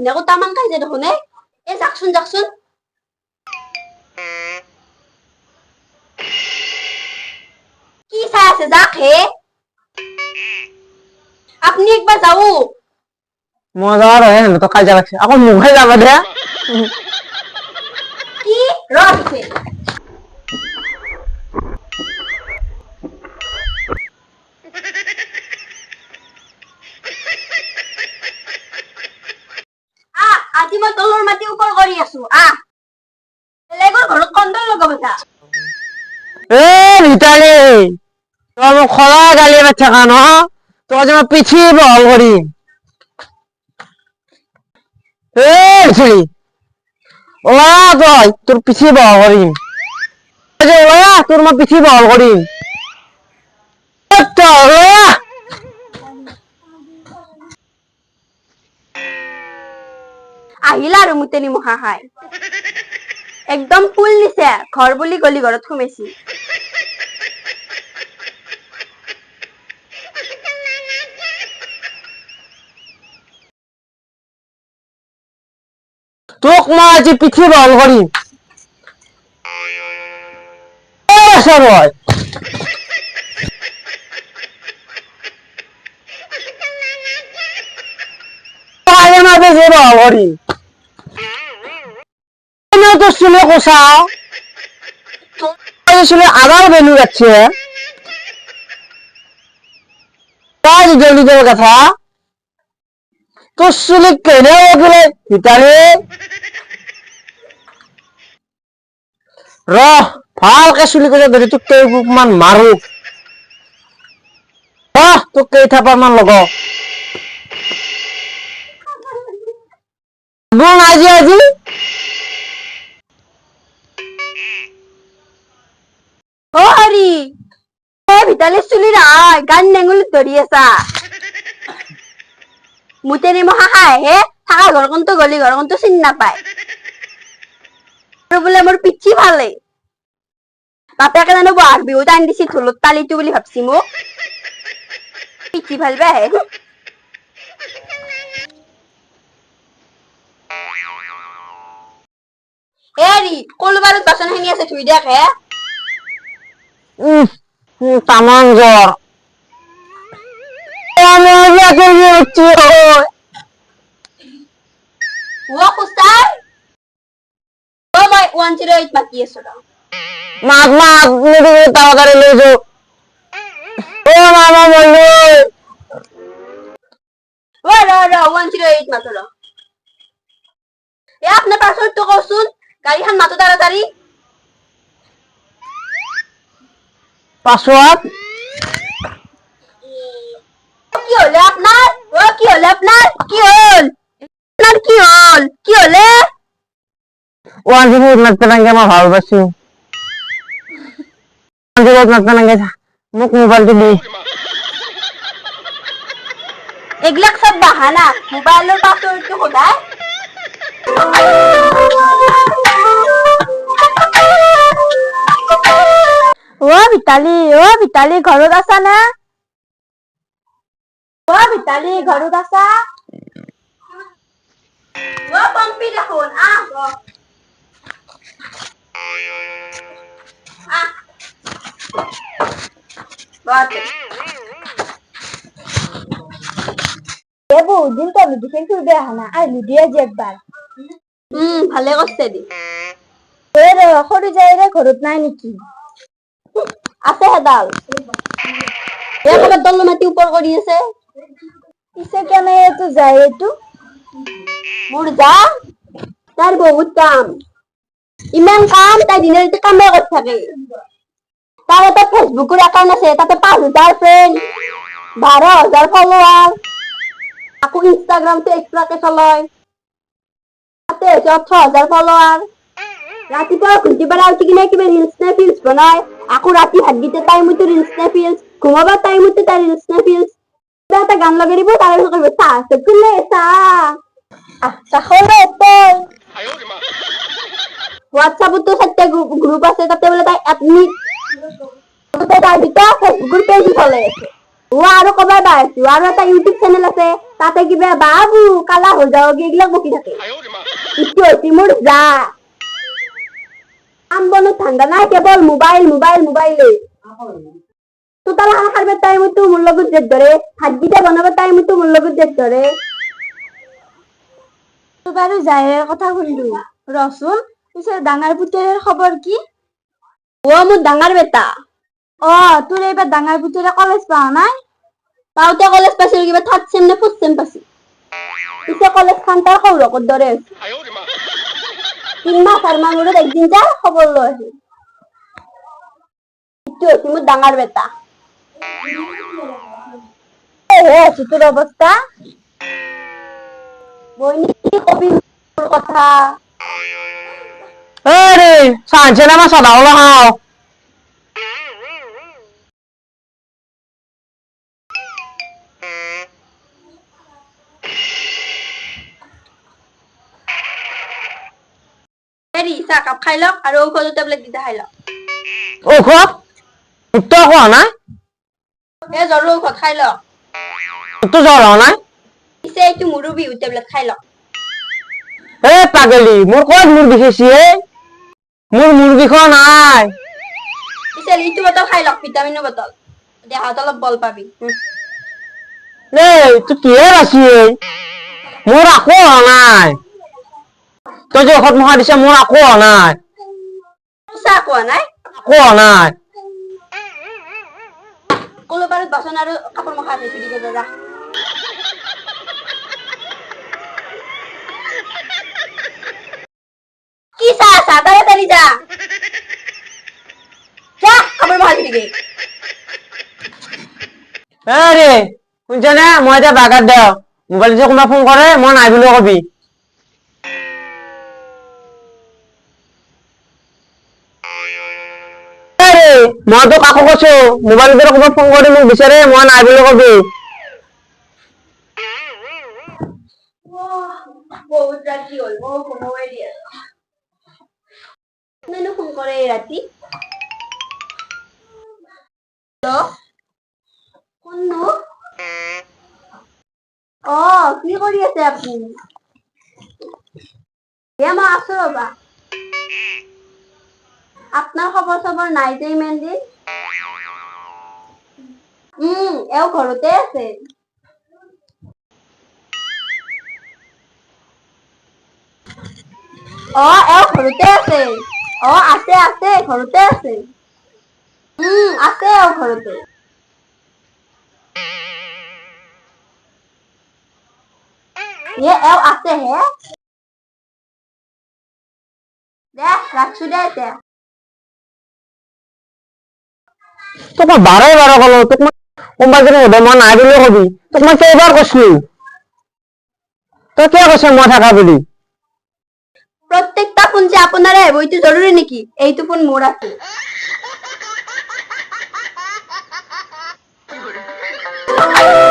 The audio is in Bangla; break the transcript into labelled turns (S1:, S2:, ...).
S1: ঘৈণীয়েকো তামান খাইছে দেখোন এ যাকচোন যাকচোন কি চাই আছে যাক হে আপনি একবার যাও
S2: মজা যাওয়ার হয় তো কাজে লাগছে এখন মুখে যাবে দে
S1: কি রয়েছে আজি মই মাটি ওপৰ কৰি আছো। আহ। বেলেগৰ ঘৰত কন্দল লগাব যা
S2: এ ভিতালি তোর মুখ খোলা গালি বাচ্চা কেন তোর যেন পিছিয়ে বল করি এ ছেড়ি ওলা তুই তোর পিছিয়ে বল করি ওলা তোর মা পিছিয়ে বল করি ওলা।
S1: আহিলা আৰু মুতেনি মুখা খাই একদম ফুল দিছে ঘৰ বুলি গলি ঘৰত সোমাইছি।
S2: তোক মই আজি পিঠি বল কৰিম। সরয় আগে মাঝে যে বল তো শুনে কোসাও শুনে আবার বেলু যাচ্ছে জলদি করে কথা তোর শুনে কেনে গেলে ভিতরে র, ভালকে চুলি করে ধৰি তোক কেইমান মাৰো ৰ তোক কেইথাপাৰ মান লগ। আজি আজি
S1: অ হৰি এ চুলি ৰাই গান নেঙুলিত ধৰি আছা মুতেনি মুখা খাই হে থাকা ঘৰখনতো গলি ঘৰখনতো চিনি নাপায় বোলে মোৰ পিঠি ভালে বাপেকে জানো বহাগ বিহুত আনি দিছি ঢোলত তালিটো বুলি ভাবছি মোক পিঠি ভালো হে এৰি কলবাৰত বাচন খিনি আছে ধুই দেখ হে
S2: তামাম জ্বর। আমার যাকে হচ্ছে?
S1: ও খুস্তাই ও মই ওৱান জিৰ' এইট মাতি আছো ৰ
S2: মাক মাক মেরে তাড়াতাড়ি লেজো ও মামা বলল
S1: ও ৰ ৰ ওৱান জিৰ' এইট মাতো ৰ এ আপোনাৰ পাছৱৰ্ডটো কওকচোন গাড়ীখন মাতো তাড়াতাড়ি
S2: পাসওয়ার্ড
S1: কি হলে আপনার ও কি হলে আপনার কি হল আপনার কি হল কি হলে
S2: ওয়ান জিরো নাচতে নাঙ্গে আমার ভালোবাসি ওয়ান জিরো নাচতে নাঙ্গে মোক মোবাইলটো দি
S1: এইবিলাক চব বাহানা মোবাইলৰ পাছৱৰ্ডটো সদায় অ ভিতালী অ ভিতালী ঘৰত আছা না? অ ভিতালী ঘৰত আছা? অ পম্পি দেখোন আহ না আজি উম ভালে করছে দি। সৰু ঘৰত নাই নেকি? আছে হেদাল। এ দল মাটি ওপৰ কৰি আছে। পিছে কেনে এইটো যায় এইটো? মোৰ যা, তাৰ বহুত কাম। ইমান কাম, তাই দিনে ৰাতি কামে কৰি থাকে। তাৰ এটা ফেচবুকৰ একাউণ্ট আছে, তাতে পাঁচ হাজাৰ ফ্ৰেণ্ড বাৰ হাজাৰ ফলোৱাৰ আকৌ ইনষ্টাগ্ৰামটো এক্সট্ৰাকে চলায়। তাতে হৈছে ওঠৰ হাজাৰ ফলোৱাৰ ৰাতিপুৱা ঘুমটি পেলাই উঠি কিনে কিবা ৰিলচ নে ফিল্চ বনাই আকৌ ৰাতি ভাতগিতে টাইমতো ৰিলচ নে ফিল্চ ঘুমাবা টাইমতো তাই ৰিলচ নে ফিল্চ কিবা এটা গান লগাই দিব তাৰে পিছত কৰিব চাহ আছে কোনে চাহ? আহ চাহৰ তই। হোৱাটছআপতো চাৰিটা গ্ৰুপ আছে তাতে বোলে তাই তাতে তাৰ ভিতৰত ফেচবুকৰ পেজ চলাই আছে। ও কবাৰ বাই আছো আৰু এটা ইউটিউব চেনেল আছে তাতে কিবা বাবু কালা হৈ যাও এইবিলাক বকি থাকে। অতি মোৰ যা। কাম বনো ঠাণ্ডা নাই কেৱল মোবাইল মোবাইল মোবাইলে। চোতাল সাৰিব টাইমতো মোৰ লগত জেদ ধৰে। ভাতকেইটা বনাব টাইমতো মোৰ লগত জেদ ধৰে। তো বাৰু জাহেৰ কথা শুনিলো ৰচোন পিছে ডাঙৰ পুতেৰৰ খবৰ কি? অ মোৰ ডাঙৰ বেটা। অ তোৰ এইবাৰ ডাঙৰ পুতেৰে কলেজ পোৱা নাই? পাওঁতে কলেজ পাইছিল কিবা থাৰ্ড চেম নে ফৰ্থ চেম পাইছিল। পিছে কলেজ খান তাৰ সৌৰকত দৰে চাৰমাহ মূৰত একদিন যায় খবৰ লৈ আহি ইটো মোৰ ডাঙৰ বেটা। তোৰ অৱস্থা। বইনি, কবি কথা।
S2: আরে সানছে না আমার সদা হাও
S1: খাই লওক আৰু ঔষধৰ টেবলেট কেইটা খাই লওক।
S2: ঔষধ? তোৰ কোৱা নাই?
S1: এই জ্বৰৰ ঔষধ খাই লওক।
S2: তোৰ জ্বৰ হোৱা নাই?
S1: পিছে এইটো মোৰো বিহু টেবলেট খাই লওক।
S2: এ পাগলি মোৰ ক'ত মূৰ বিষাইছি হে মোৰ মূৰ বিষোৱা নাই।
S1: পিছে লিচু বটল খাই লওক ভিটামিনৰ বটল। দেহাত অলপ বল পাবি। উম।
S2: এ তুই কিহে আছি মোৰ একো হোৱা নাই। তই যে ঔষধ মহা দিছে মোৰ একো হোৱা নাই।
S1: কোৱা নাই?
S2: একো হোৱা নাই।
S1: কলো পাৰত বাচন আৰু কাপোৰ মখা চুৰি কৰিব যা কি চাহ চাহ তাড়াতাড়ি যা যা কাপোৰ মখা চুৰি
S2: এ ৰে শুনছনে? মই এতিয়া বাগাত দেও মোবাইল যে কোনোবা ফোন কৰে মই নাই বুলিও কবি এ ৰে মইতো কাকো কৈছো মোবাইল যদি কোনোবা ফোন কৰি মোক বিচাৰে, মই নাই বুলি কবি।
S1: ৰাতি হ'ল মই ঘুমাবই ফোন কৰে ৰাতি অ, কি কৰি আছে আপুনি? এ মই আছো ৰবা। আপোনাৰ খবৰ চবৰ নাই যে ইমান দিন? উম, এওঁ ঘৰতে আছে। অ, এওঁ ঘৰতে আছে। অ, আছে আছে, ঘৰতে আছে। উম, আছে এওঁ ঘৰতে। এ, এওঁ আছে হে। দে, ৰাখছো দে এতিয়া।
S2: তোক মই বাৰে বাৰ কলো তোক মই কোনোবা যদি হ'ব মই নাই বুলিও কবি তোক মই কেইবাৰ কৈছিলো। তই কিয় কৈছ মই থাকা বুলি?
S1: প্রত্যেকটা ফোন যে আপনারা বইতে জরুরি নাকি? এই তো ফোন মোর আছে।